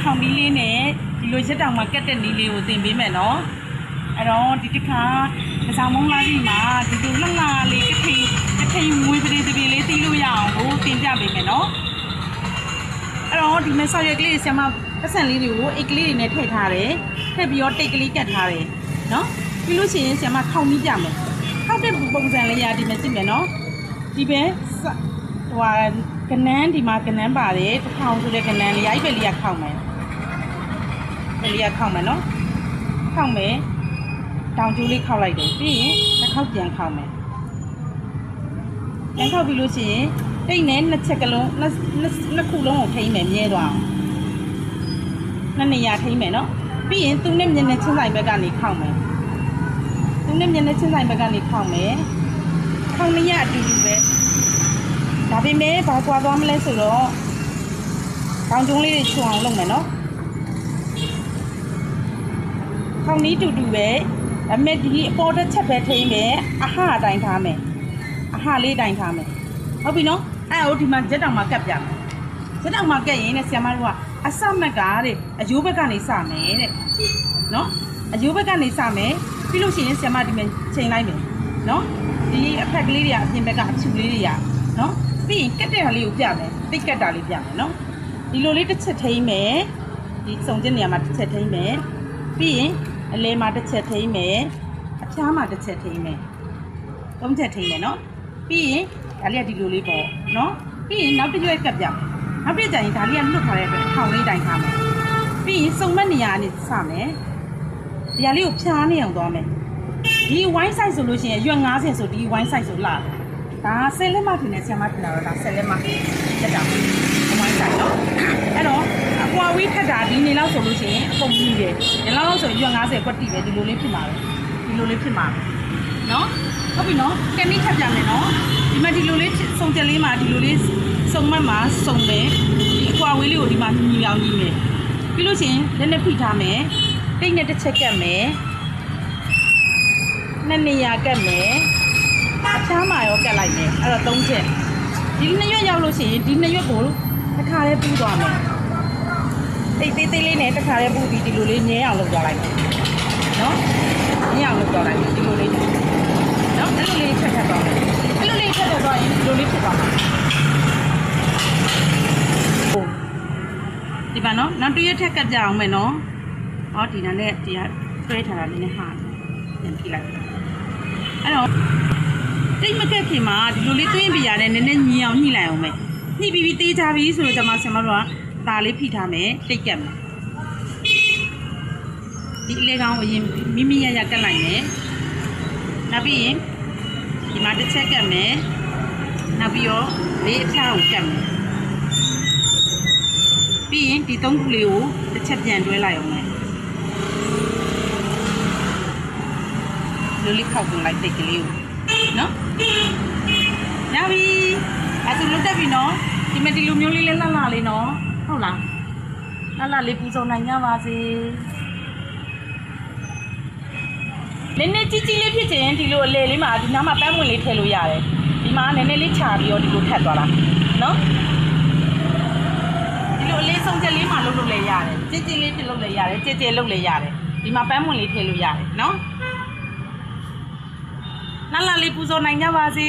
ခေါင်ပြီးလေးနဲ့ဒီလိုရက်တောင်မှာကက်တဲ့နီးလေးကိုသင်ပေးမယ်နော်အဲ့တော့ဒီတစ်ခါကစားမုံလာကြီးမှာဒီလိုလှလှလေးကထိန်ကထိန်မွေးပလေးတပလေးတီးလို့ရအောင်ကိုသင်ပြပေးမယ်နော်အဲ့တော့ဒီမဲ့ဆောက်ရက်ကလေးဆရာမပတ်စံလေးတွေကိုအိတ်ကလေးတွေနဲ့ထည့်ထားတယ်ထည့်ပြီးတော့တိတ်ကလေးကတ်ထားတယ်နော်ပြီးလို့ရှိရင်ဆရာမခေါင်ပြီးပြမယ်ခေါက်တဲ့ပုံစံလေးရဒီမဲ့ကြည့်မယ်နော်ဒီပဲစဟိုဟာကနန်းဒီမှာကနန်းပါတယ်တစ်ထောင်ဆိုတဲ့ကနန်းလေးရိုက်ပဲလေးကခေါက်မယ် ပလီယာခောက်မယ်နော်ခောက်မယ်တောင်ကျိုးလေးခောက်လိုက်တယ်ပြီးရင်တစ်ခေါက်ပြန်ခောက်မယ်ပြန်ခောက်ပြီးလို့ရှိရင်တိတ်နဲ့နှစ်ချက်ကလုံးနှစ်နှစ်နှစ်ခုလုံးကိုထိမ့်မယ်မြဲသွားအောင်နှစ်နေရာထိမ့်မယ်နော်ပြီးရင်သူနဲ့မျက်နှာချင်းဆိုင်ဘက်ကနေခောက်မယ်သူနဲ့မျက်နှာချင်းဆိုင်ဘက်ကနေခောက်မယ်ခောက်နေရအတူတူပဲဒါပေမဲ့ဘာကွာသွားမလဲဆိုတော့တောင်ကျုံးလေးတွေချွန်အောင်လုပ်မယ်နော် ခေါင်းနီးတူတူပဲအမေဒီအပေါ်တစ်ချက်ပဲထိမ့်မယ်အဟအတိုင်းထားမယ်အဟလေးတိုင်းထားမယ်ဟုတ်ပြီနော်အဲ့ဟိုဒီမှာရက်တောင်မှာကပ်ပြမယ်ရက်တောင်မှာကပ်ရင်လည်းဆရာမတို့ကအစမက်ကတဲ့အယိုးဘက်ကနေစမယ်တဲ့နော်အယိုးဘက်ကနေစမယ်ပြီးလို့ရှိရင်ဆရာမဒီမှာချိန်လိုက်မယ်နော်ဒီအဖက်ကလေးတွေကအပြင်ဘက်ကအဖြူလေးတွေကနော်ပြီးရင်ကက်တဲ့ဟာလေးကိုပြမယ်တိတ်ကက်တာလေးပြမယ်နော်ဒီလိုလေးတစ်ချက်ထိမ့်မယ်ဒီစုံတဲ့နေရာမှာတစ်ချက်ထိမ့်မယ်ပြီးရင် အလဲမှာတစ်ချက်ထိမ့်မယ်အဖျားမှာတစ်ချက်ထိမ့်မယ်သုံးချက်ထိမ့်မယ်နော်ပြီးရင်ဒါလေးကဒီလိုလေးပေါ့နော်ပြီးရင်နောက်တစ်ရွက်ကပ်ပြနောက်တစ်ကြိမ်ဒါလေးကလွတ်ထားတဲ့အတွက်ထောင်လေးတိုင်ထားမယ်ပြီးရင်စုံမက်နေရာကနေစမယ်ဒီဟာလေးကိုဖျားနေအောင်သွားမယ်ဒီဝိုင်းဆိုင်ဆိုလို့ရှိရင်ရွက်90ဆိုဒီဝိုင်းဆိုင်ဆိုလာဒါဆယ်လက်မထင်တယ်ဆရာမထင်တာတော့ဒါဆယ်လက်မတက်တာဝို င်းဆိုင်နော်အဲ့တော့အကွာဝေးထက်တာဒီနေလောက်ဆိုလို့ရှိရင်အကုန်ကြီးတယ်ဒီလောက်လောက်ဆိုရွက်90ကွက်တိပဲဒီလိုလေးဖြစ်မှာပဲဒီလိုလေးဖြစ်မှာပဲနော်ဟုတ်ပြီနော်ကဲမိထပ်ပြန်မယ်နော်ဒီမှာဒီလိုလေးစုံချက်လေးမှာဒီလိုလေးစုံမတ်မှာစုံမယ်ဒီအကွာဝေးလေးကိုဒီမှာညီအောင်ညီမယ်ပြီးလို့ရှိရင်လက်နဲ့ဖိထားမယ်တိတ်နဲ့တစ်ချက်ကတ်မယ်နှစ်နေရာကတ်မယ်အချားမှာရောကတ်လိုက်မယ်အဲ့တော့သုံးချက်ဒီနှစ်ရွက်ရောက်လို့ရှိရင်ဒီနှစ်ရွက်ကို တစ်ခါလေးပူးသွားမယ်တိတ်သေးသေးလေးနဲ့တစ်ခါလေးပူပြီးဒီလိုလေးညဲအောင်လုပ်ကြလိုက်မယ်နော်ညဲအောင်လုပ်ကြလိုက်မယ်ဒီလိုလေးနော်အဲ့လိုလေးထပ်ထပ်သွားမယ်အဲ့လိုလေးထပ်ထပ်သွားရင်ဒီလိုလေးဖြစ်သွားမှာဟုတ်ဒီပါနော်နောက်တစ်ရက်ထက်ကပ်ကြအောင်မယ်နော်ဟောဒီနာနဲ့ဒီကတွဲထားတာလေးနဲ့ဟာပြန်ကြည့်လိုက်အဲ့တော့တိတ်မကက်ခင်မှာဒီလိုလေးသွင်းပြရတဲ့နည်းနည်းညီအောင်ညှိလိုက်အောင်မယ် ညှိပြီးပြီးတေးကြပြီဆိုတော့ကျွန်မဆင်မတို့ကตาလေးဖိထားမယ်တိတ်ကက်မယ်ဒီအလေကောင်ကိုအရင်မိမိရရကက်လိုက်မယ်နောက်ပြီးရင်ဒီမှာတစ်ချက်ကက်မယ်နောက်ပြီးတော့လေးအဖျားကိုကက်မယ်ပြီးရင်ဒီသုံးခုလေးကိုတစ်ချက်ပြန်တွဲလိုက်အောင်မယ်လိုလေးခောက်ကုန်လိုက်တိတ်ကလေးကိုနော်ရပြီအဲ့ဒါလွတ်တက် ပြီနော်ဒီမဒီလိုမျိုးလေးလဲလှလှလေးနော်ဟုတ်လားလှလှလေးပူဇော်နိုင်ကြပါစေနည်းနည်းကြီးကြီးလေးဖြစ်ချင်ဒီလိုအလေလေးမှာဒီနားမှာပန်းဝင်လေးထည့်လို့ရတယ်ဒီမှာနည်းနည်းလေးခြာပြီးတော့ဒီလိုထပ်သွားတာနော်ဒီလိုအလေးဆုံးချက်လေးမှာလုပ်လို့လည်းရတယ်ကြည်ကြည်လေးဖြစ်လို့လည်းရတယ်ကြည်ကြည်လုပ်လည်းရတယ်ဒီမှာပန်းဝင်လေးထည့်လို့ရတယ်နော်လှလှလေးပူဇော်နိုင်ကြပါစေ